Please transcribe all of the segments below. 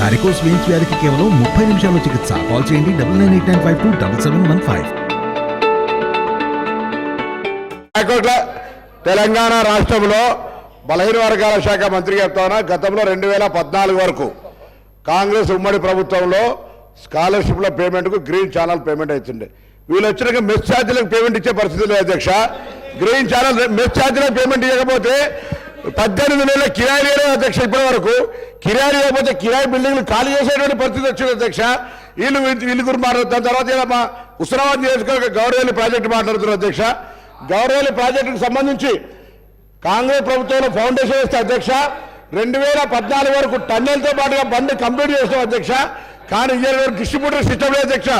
Varicose veins వ్యాధికి కేవలం ముప్పై నిమిషాల్లో చికిత్స. కాల్ చేయండి. Double nine eight nine five two double seven one five. Telangana రాష్ట్రంలో బలహీన వర్గాల శాఖ మంత్రి చెప్తానా? గతంలో రెండు వేల పద్నాలుగు వరకు కాంగ్రెస్ ఉమ్మడి ప్రభుత్వంలో స్కాలర్షిప్ల పేమెంట్కు గ్రీన్ ఛానల్ పేమెంట్ అవుతుండే వీళ్ళు వచ్చినాక మెస్ ఛార్జీలకు పేమెంట్ ఇచ్చే పరిస్థితి లేదు అధ్యక్ష. గ్రీన్ ఛానల్ మెస్ ఛార్జీలకు పేమెంట్ ఇవ్వకపోతే పద్దెనిమిది నెలల కిరాయి లేదు అధ్యక్ష ఇప్పటి వరకు కిరాయి లేకపోతే కిరాయి బిల్డింగ్లు ఖాళీ చేసేటువంటి పరిస్థితి వచ్చింది అధ్యక్ష. వీళ్ళు వీళ్ళు గురు మాట్లాడుతున్న దాని తర్వాత ఇలా మా ఉస్మానాబాద్ నియోజకవర్గ గౌరవేలి ప్రాజెక్టు మాట్లాడుతున్నారు అధ్యక్ష. గౌరవేలి ప్రాజెక్టుకు సంబంధించి కాంగ్రెస్ ప్రభుత్వంలో ఫౌండేషన్ వేస్తే అధ్యక్ష రెండు వేల పద్నాలుగు వరకు టన్నెల్తో పాటుగా బండి కంప్లీట్ చేస్తాం అధ్యక్ష. కానీ ఇయ్యాల వరకు డిస్ట్రిబ్యూటర్ సిస్టమ్ లేదు అధ్యక్ష.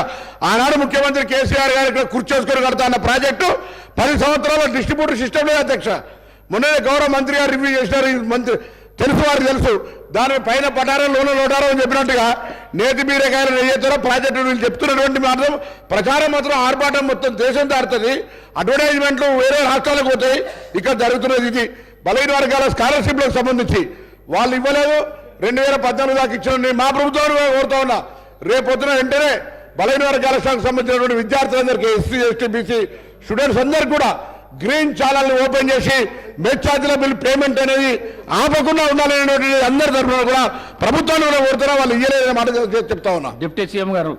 ఆనాడు ముఖ్యమంత్రి కేసీఆర్ గారు ఇక్కడ కూర్చోసుకొని కడతా అన్న ప్రాజెక్టు పది సంవత్సరాల డిస్ట్రిబ్యూటర్ సిస్టమ్ లేదు అధ్యక్ష. మొన్ననే గౌరవ మంత్రి గారు రివ్యూ చేసినారు. మంత్రి తెలుసు వారికి తెలుసు. దాని పైన పటారం లోన లోటారో అని చెప్పినట్టుగా నేతి బీరకాయలు నెయ్యేతారో ప్రాజెక్టు వీళ్ళు చెప్తున్నటువంటి మాత్రం ప్రచారం మాత్రం ఆర్భాటం మొత్తం దేశం దాడుతుంది అడ్వర్టైజ్మెంట్లు వేరే రాష్ట్రాలకు పోతాయి. ఇక్కడ జరుగుతున్నది ఇది. బలహీన వర్గాల స్కాలర్షిప్లకు సంబంధించి వాళ్ళు ఇవ్వలేదు. రెండు వేల పద్నాలుగు దాకా ఇచ్చిన మా ప్రభుత్వం కోరుతా ఉన్నా. రేపొద్దున వెంటనే బలహీన వర్గాల సంబంధించినటువంటి విద్యార్థులందరికీ ఎస్సీ ఎస్టీ బీసీ స్టూడెంట్స్ అందరికీ కూడా గ్రీన్ ఛానల్ ఓపెన్ చేసి మెచ్ ఛార్జీల బిల్ పేమెంట్ అనేది ఆపకుండా ఉండాలనేటువంటి అందరి తరఫున కూడా ప్రభుత్వాన్ని కూడా కోరుతున్నా వాళ్ళు ఇయ్యలేదనే మాట చెప్తా ఉన్నా. డిప్యూటీ సీఎం గారు